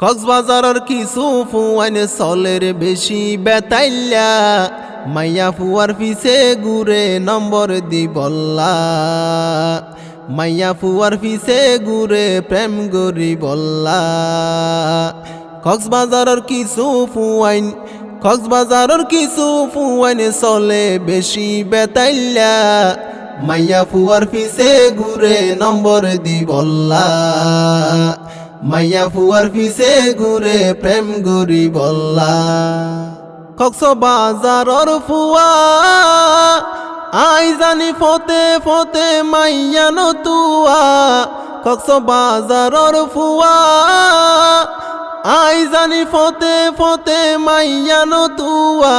কক্সবাজারের কিছু ফুয়াইন সলের বেশি বেতাইল্লা মাইয়া ফুয়ার পিছে ঘুরে নম্বর দি বল্লা। মাইয়া ফুয়ার পিছে ঘুরে প্রেম গরি বল্লা। কক্সবাজারের কিছু ফুয়াইন কক্সবাজারের কিছু ফুয়াইন চলে বেশি বেতাইল্লা মাইয়া ফুয়ার পিছে ঘুরে নম্বর দি বল্লা। মাইয়া ফুয়ার পিছে ঘুরে প্রেম গরি বল্লা। কক্স বাজারর ফুয়া, আই জানি ফতে ফতে মাইয়া নতুয়া। কক্স বাজারর ফুয়া, আই জানি ফতে ফতে মাইয়া নতুয়া।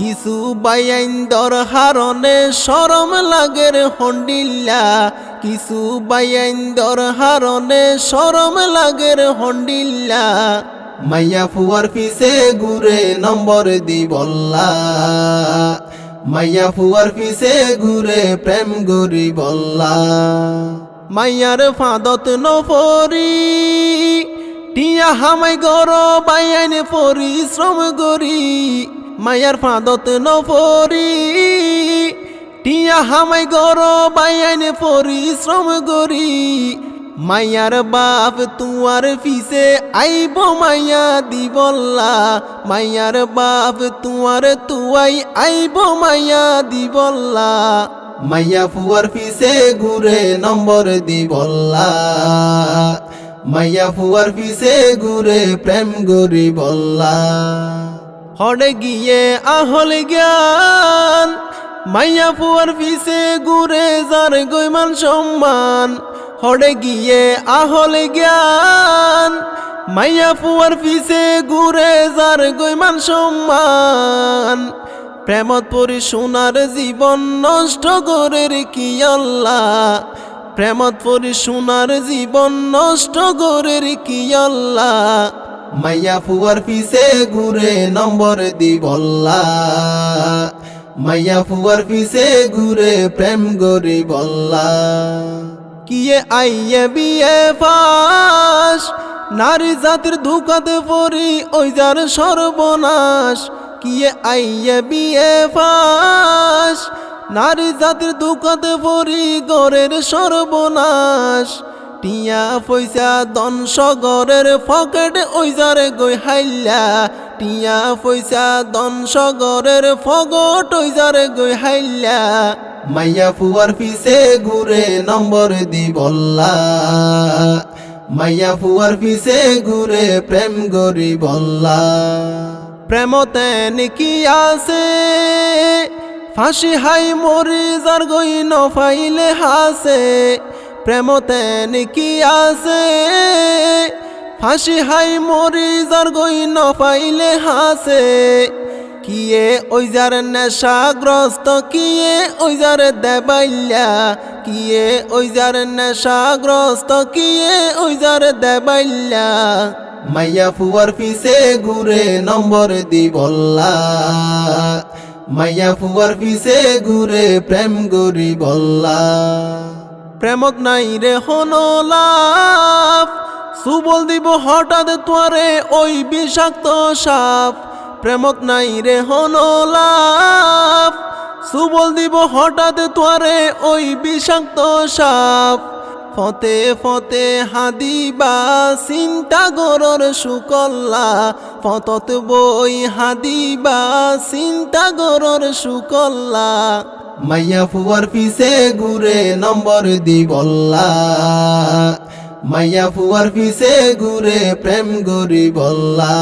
কিছু বাইন হারনে সরম লাগের হন্ডিল্লা। কিছু বাইন হারনে সরম লাগের হন্ডিল্লা। মাইয়া ফুয়ার পিছে ঘুরে নম্বর দি বল্লা মাইয়া ফুয়ার পিছে ঘুরে প্রেম গরি বল্লা মাইয়ার ফাদত নফরি, টিয়া হামাই গর বাইন পরিশ্রম গরি মায়ার ফাঁদত নফরি টিয়া হামাই গর বাইন পরিশ্রম গরি মায়ার বাপ তুয়ার ফিসে আইব মাইয়া দিবল্লা মায়ার বাপ তুয়ার তুয়াই আইব মাইয়া দিবল্লা। মাইয়া ফুয়ার ফিসে ঘুরে নম্বর দিবল্লা, মাইয়া ফুয়ার পিছে ঘুরে প্রেম গরি বল্লা হড়ে গিয়ে আহল জ্ঞান। মাইয়া ফুয়ার পিছে ঘুরে যার গৈমান সম্মান। হড়ে গিয়ে আহল জ্ঞান। মাইয়া ফুয়ার পিছে ঘুরে যার গৈমান সম্মান। প্রেমত পরি সোনার জীবন নষ্ট করের কি আল্লাহ? প্রেমত পরি সোনার জীবন নষ্ট করের কি আল্লাহ? মাইয়া ফুয়ার পিছে ঘুরে নম্বর দি বল্লা। মাইয়া ফুয়ার পিছে ঘুরে প্রেম গরি বল্লা। কিয়ে আইয়ে বিয়ে ফাস, নারী জাতির ধুকাতে পরি ওই যার সর্বনাশ। কিয়ে আইয়ে বিয়ে ফাস, নারী জাতির দুঃখতে পরি গরের সর্বনাশ। টিয়া পয়সা দন সগরের ফকেট ওই যারে গই হাইলা টিয়া পয়সা দন সগরের ফগট ওই যারে গই হাইলা মাইয়া ফুয়ার পিছে ঘুরে নম্বর দি বল্লা। মাইয়া ফুয়ার পিছে ঘুরে প্রেম গরি বল্লা। প্রেমতে কি আছে, ফাঁসি হাই মরি যার গই নফাইলে হাসে। প্রেমতে কি আছে। ফাঁসি হাই মরি যার গই নফাইলে হাসে। কিয়ে ওই যার নেশাগ্রস্ত, কিয়ে ওই যার দেবাইল্যা, কিয়ে ওই যার নেশাগ্রস্ত, কিয়ে ওই যার দেবাইল্যা। মাইয়া ফুয়ার পিছে ঘুরে নম্বর দি বল্লা। মাইয়া ফুয়ার পিছে ঘুরে প্রেম গরি বল্লা। প্রেমক নাই রে হনলাভ সুবল দিব হঠাৎ তোরে ওই বিষাক্ত সাপ। প্রেমক নাই রে হনলাভ সুবল দিব হঠাৎ তোরে ওই বিষাক্ত সাপ। ফতে ফতে হাদিবা চিন্তা গরর সুকল্লা। ফতত বই হাদিবা চিন্তা গরর সুকল্লা। মাইয়া ফুয়ার পিছে ঘুরে নম্বর দি বল্লা। মাইয়া ফুয়ার পিছে ঘুরে প্রেম গরি বল্লা।